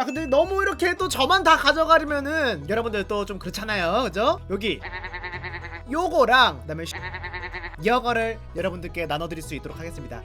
자 근데 너무 이렇게 또 저만 다 가져가려면은 여러분들 또 좀 그렇잖아요 그죠? 여기 요거랑 그다음에 슈- 이거를 여러분들께 나눠드릴 수 있도록 하겠습니다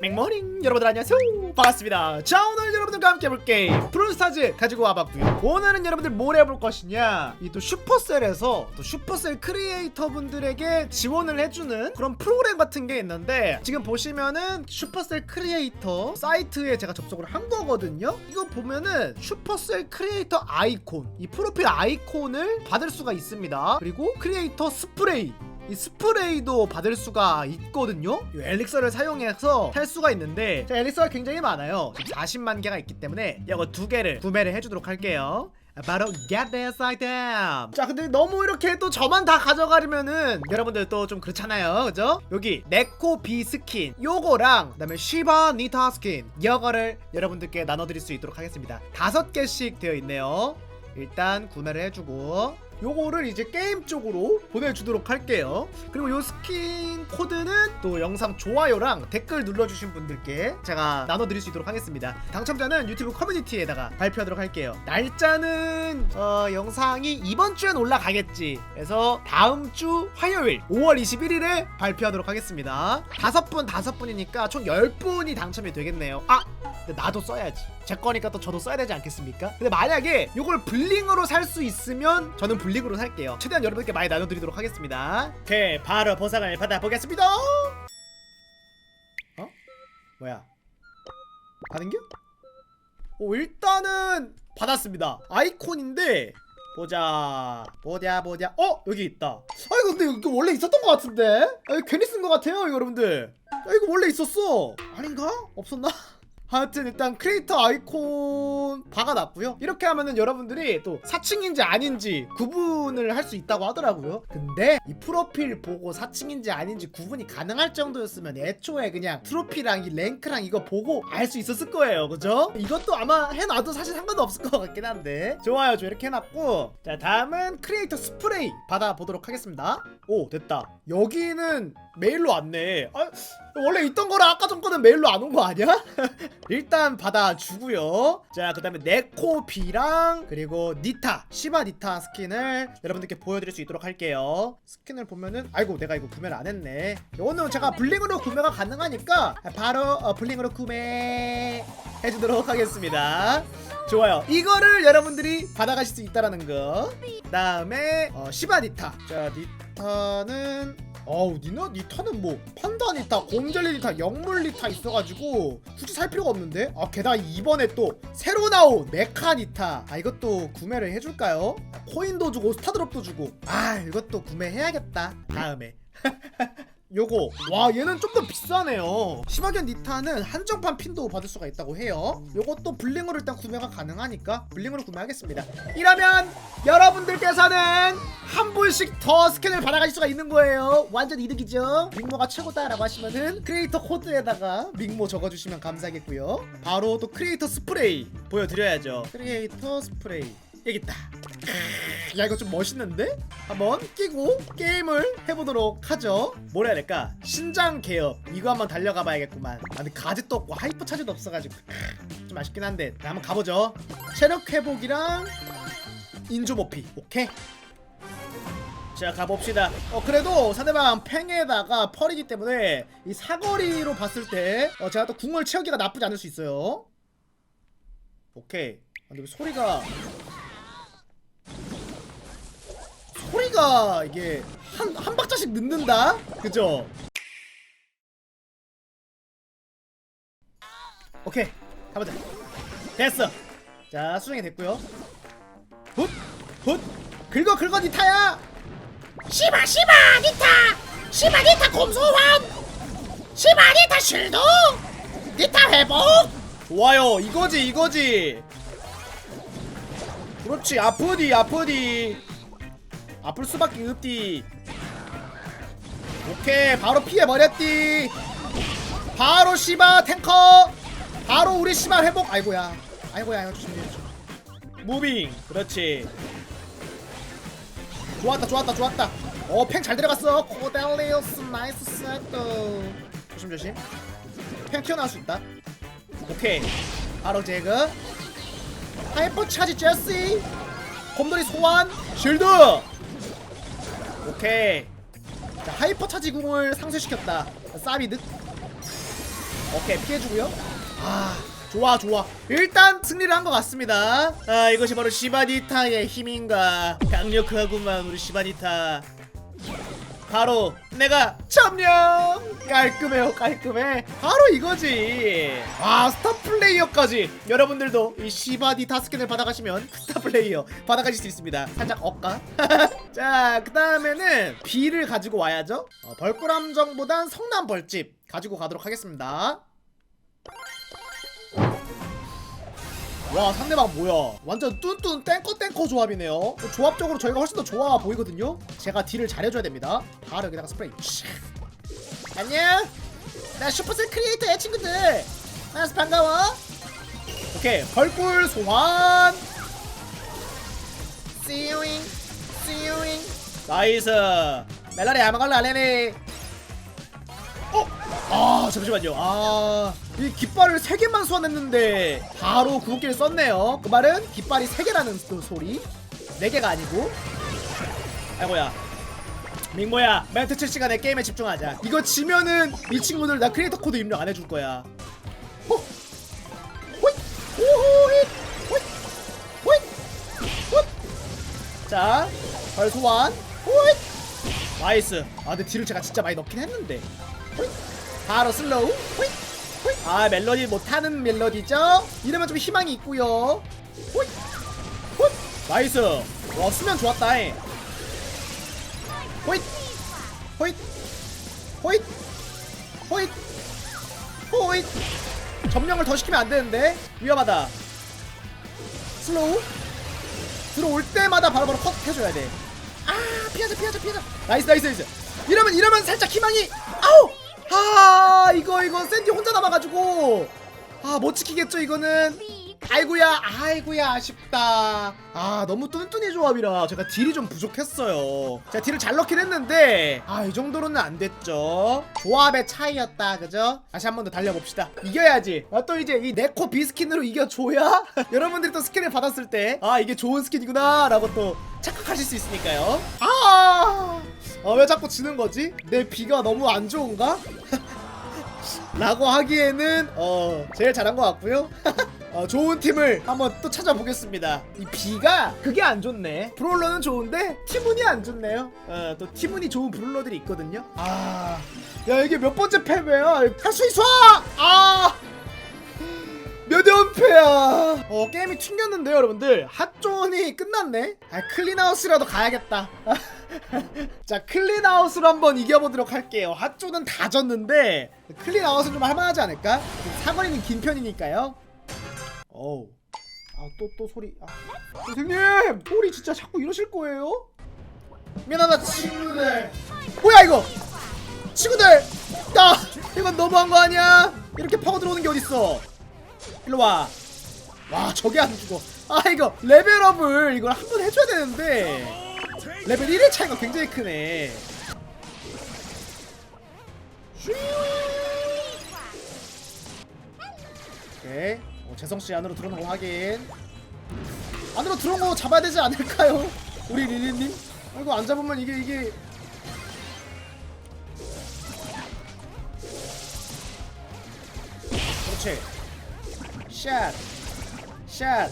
맥모닝 여러분들 안녕하세요. 반갑습니다. 자 오늘 여러분들과 함께 해볼 게임 프롤스타즈 가지고 와봤고요. 오늘은 여러분들 뭘 해볼 것이냐? 이 또 슈퍼셀에서 또 슈퍼셀 크리에이터 분들에게 지원을 해주는 그런 프로그램 같은 게 있는데 지금 보시면은 슈퍼셀 크리에이터 사이트에 제가 접속을 한 거거든요. 이거 보면은 슈퍼셀 크리에이터 아이콘 이 프로필 아이콘을 받을 수가 있습니다. 그리고 크리에이터 스프레이 이 스프레이도 받을 수가 있거든요. 이 엘릭서를 사용해서 살 수가 있는데 자, 엘릭서가 굉장히 많아요. 지금 40만 개가 있기 때문에 이거 두 개를 구매를 해주도록 할게요. 바로 get this item. 자, 근데 너무 이렇게 또 저만 다 가져가려면은 여러분들 또 좀 그렇잖아요, 그죠? 여기 네코 비 스킨 요거랑 그 다음에 시바 니타 스킨 이거를 여러분들께 나눠드릴 수 있도록 하겠습니다. 다섯 개씩 되어 있네요. 일단 구매를 해주고 요거를 이제 게임 쪽으로 보내주도록 할게요. 그리고 요 스킨 코드는 또 영상 좋아요랑 댓글 눌러주신 분들께 제가 나눠드릴 수 있도록 하겠습니다. 당첨자는 유튜브 커뮤니티에다가 발표하도록 할게요. 날짜는 어, 영상이 이번 주엔 올라가겠지. 그래서 다음 주 화요일 5월 21일에 발표하도록 하겠습니다. 다섯 분 다섯 분이니까 총 10분이 당첨이 되겠네요. 아 나도 써야지. 제 거니까 또 저도 써야 되지 않겠습니까? 근데 만약에 이걸 블링으로 살 수 있으면 저는 블링으로 살게요. 최대한 여러분께 많이 나눠드리도록 하겠습니다. 오케이 바로 보상을 받아보겠습니다. 어? 뭐야? 받은겨? 오 일단은 받았습니다. 아이콘인데 보자 보자 보자. 어? 여기 있다. 아 이거 근데 이거 원래 있었던 것 같은데? 아 괜히 쓴 것 같아요 여러분들. 아 이거 원래 있었어. 아닌가? 없었나 하여튼 일단 크리에이터 아이콘 박아놨고요. 이렇게 하면은 여러분들이 또 사칭인지 아닌지 구분을 할 수 있다고 하더라고요. 근데 이 프로필 보고 사칭인지 아닌지 구분이 가능할 정도였으면 애초에 그냥 트로피랑 이 랭크랑 이거 보고 알 수 있었을 거예요. 그죠? 이것도 아마 해놔도 사실 상관도 없을 것 같긴 한데. 좋아요. 저 이렇게 해놨고. 자 다음은 크리에이터 스프레이 받아보도록 하겠습니다. 오 됐다. 여기는 메일로 왔네. 아, 원래 있던 거랑 아까 전 거는 메일로 안 온 거 아니야? 일단 받아주고요. 자그 다음에 네코비랑 그리고 니타 시바 니타 스킨을 여러분들께 보여드릴 수 있도록 할게요. 스킨을 보면은 아이고 내가 이거 구매를 안 했네. 이거는 제가 블링으로 구매가 가능하니까 바로 어, 블링으로 구매 해주도록 하겠습니다. 좋아요. 이거를 여러분들이 받아가실 수 있다라는 거. 다음에 어, 시바 니타. 자 니타는 어우 니나 니 타는 뭐 판다 니타, 곰젤리 니타, 영물 니타 있어가지고 굳이 살 필요가 없는데? 아 게다가 이번에 또 새로 나온 메카 니타. 아 이것도 구매를 해줄까요? 아, 코인도 주고 스타드롭도 주고. 아 이것도 구매해야겠다. 다음에 요거. 와 얘는 좀 더 비싸네요. 시바견 니타는 한정판 핀도 받을 수가 있다고 해요. 요것도 블링으로 일단 구매가 가능하니까 블링으로 구매하겠습니다. 이러면 여러분들께서는 한 분씩 더 스캔을 받아가실 수가 있는 거예요. 완전 이득이죠? 밍모가 최고다 라고 하시면은 크리에이터 코드에다가 밍모 적어주시면 감사하겠고요. 바로 또 크리에이터 스프레이 보여드려야죠. 크리에이터 스프레이. 여기 있다 야 이거 좀 멋있는데? 한번 끼고 게임을 해보도록 하죠. 뭘 해야 될까? 신장 개업. 이거 한번 달려가 봐야겠구만. 아 근데 가짓도 없고 하이퍼 차지도 없어가지고. 좀 아쉽긴 한데. 자, 한번 가보죠. 체력 회복이랑 인조 모피. 오케이. 자 가봅시다. 어 그래도 상대방 팽에다가 펄이기 때문에 이 사거리로 봤을 때 어, 제가 또 궁을 채우기가 나쁘지 않을 수 있어요. 오케이. 아, 근데 왜 소리가 소리가 이게 한, 한 박자씩 늦는다? 그죠? 오케이 가보자. 됐어. 자 수정이 됐고요. 훗! 훗! 긁어 긁어 니타야! 시바 시바 니타! 시바 니타 곰소환! 시바 니타 실드! 니타 회복! 좋아요 이거지 이거지. 그렇지 아프디 아프디 아플 수밖에 없디. 오케이 바로 피해버렸디. 바로 시바 탱커. 바로 우리 시바 회복. 아이고야. 아이고야 이거 조심해 무빙. 그렇지. 좋았다 좋았다 좋았다. 어팽 잘 들어갔어. 코델리우스 나이스 세트 조심조심. 팽 튀어나올 수 있다. 오케이. 바로 제그. 하이퍼 차지 제시 곰돌이 소환. 쉴드 오케이. 자 하이퍼 차지 궁을 상쇄시켰다. 사비드. 오케이 피해주고요. 아 좋아 좋아. 일단 승리를 한 것 같습니다. 아 이것이 바로 시바니타의 힘인가? 강력하구만 우리 시바니타 바로 내가 점령! 깔끔해요 깔끔해. 바로 이거지. 아 스타 플레이어까지. 여러분들도 이 시바니타 스킨을 받아가시면 스타 플레이어 받아가실 수 있습니다. 살짝 억까 자그 다음에는 B를 가지고 와야죠. 어, 벌꿀함정보단 성남 벌집 가지고 가도록 하겠습니다 와 상대방 뭐야? 완전 뚠뚠 땡커 땡커 조합이네요. 조합적으로 저희가 훨씬 더 좋아 보이거든요. 제가 딜을 잘해줘야 됩니다. 바로 여기다가 스프레이. 샥. 안녕! 나 슈퍼셀 크리에이터야 친구들! 만나서 반가워! 오케이 벌꿀 소환! 씨유잉 씨유잉 나이스! 멜라리 아마갈라 알레니 어? 아 잠시만요 아이 깃발을 3개만 소환했는데 바로 구급기를 썼네요 그 말은 깃발이 3개라는 그 소리 4개가 아니고 아이고야 민모야 멘트 칠 시간에 게임에 집중하자 이거 지면은 이 친구들 나 크리에이터 코드 입력 안 해줄 거야 호! 호잇! 오호잇! 호잇! 호잇! 호잇! 자, 벌 소환. 호잇! 나이스. 아, 근데 딜을 제가 진짜 많이 넣긴 했는데. 호잇! 바로 슬로우. 호잇! 호잇! 아, 멜로디 못하는 멜로디죠? 이러면 좀 희망이 있고요. 호잇! 호잇! 나이스. 와, 수면 좋았다. 잉. 호잇! 호잇! 호잇! 호잇! 호잇! 점령을 더 시키면 안 되는데 위험하다. 슬로우. 들어올 때마다 바로바로 컷 해줘야 돼. 아 피하자 피하자 피하자. 나이스 나이스 나이스. 이러면 이러면 살짝 희망이 아우. 아 이거 이거 샌디 혼자 남아가지고 아 못 지키겠죠 이거는. 아이고야 아이고야 아쉽다. 아 너무 뚠뚠이 조합이라 제가 딜이 좀 부족했어요. 제가 딜을 잘 넣긴 했는데 아 이 정도로는 안 됐죠. 조합의 차이였다 그죠? 다시 한 번 더 달려봅시다. 이겨야지. 아, 또 이제 이 네코 비스킨으로 이겨줘야 여러분들이 또 스킨을 받았을 때 아 이게 좋은 스킨이구나 라고 또 착각하실 수 있으니까요. 아. 어, 왜 자꾸 지는 거지? 내 비가 너무 안 좋은가? 라고 하기에는 어 제일 잘한 것 같고요. 어, 좋은 팀을 한번 또 찾아보겠습니다. 이 비가 그게 안 좋네. 브롤러는 좋은데 티문이 안 좋네요. 어, 또 티문이 좋은 브롤러들이 있거든요. 아, 야 이게 몇 번째 패배야? 할수 있어! 아, 몇 연패야? 어 게임이 튕겼는데요, 여러분들. 핫존이 끝났네. 아 클린하우스라도 가야겠다. 자 클린아웃으로 한번 이겨보도록 할게요 핫존은 다 졌는데 클린아웃은 좀 할만하지 않을까? 사거리는 긴 편이니까요 어우 아또 또 소리 아. 선생님 소리 진짜 자꾸 이러실 거예요? 미안하다 친구들 뭐야 이거 친구들 나 이건 너무한 거 아니야 이렇게 파고 들어오는 게 어딨어 일로 와 와 저게 안 죽어 아 이거 레벨업을 이걸 한 번 해줘야 되는데 레벨 1의 차이가 굉장히 크네. 오케이. 어, 재성 씨 안으로 들어오는 거 확인. 안으로 들어온 거 잡아야 되지 않을까요? 우리 리리님? 아, 이거 안 잡으면 이게 이게. 그렇지. 샷. 샷.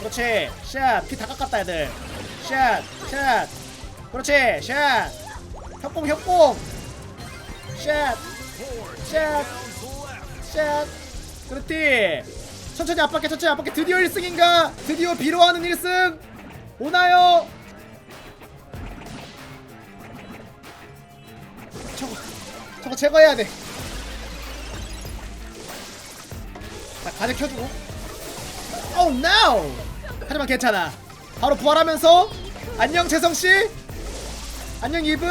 그렇지. 샷. 피 다 깎았다 애들. 샷. 샷. 그렇지. 샷. 협공 협공. 샷. 샷. 샷. 그렇지. 천천히 압박해 천천히 압박해 드디어 1승인가? 드디어 비로하는 1승 오나요? 저거 저거 제거해야 돼. 자 가득 켜주고. Oh no! 하지만 괜찮아. 바로 부활하면서 안녕 재성 씨. 안녕 이브.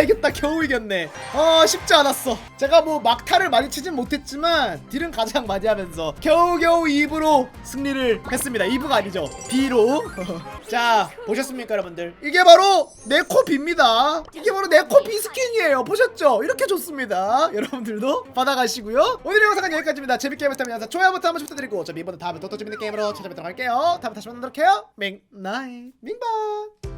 따! 따! 이겼다. 겨우 이겼네. 아 쉽지 않았어. 제가 뭐 막타를 많이 치진 못했지만 딜은 가장 많이 하면서 겨우겨우 2부로 승리를 했습니다. 2부가 아니죠. B로. 자 보셨습니까 여러분들? 이게 바로 네코비입니다. 이게 바로 네코비 스킨이에요. 보셨죠? 이렇게 좋습니다. 여러분들도 받아가시고요. 오늘의 영상은 여기까지입니다. 재밌게 보셨다면 영상 좋아요 버튼 한 번씩 부탁드리고 저 미보는 다음에 또 또 재밌는 게임으로 찾아뵙도록 할게요. 다음에 다시 만나도록 해요. 맹나이 민바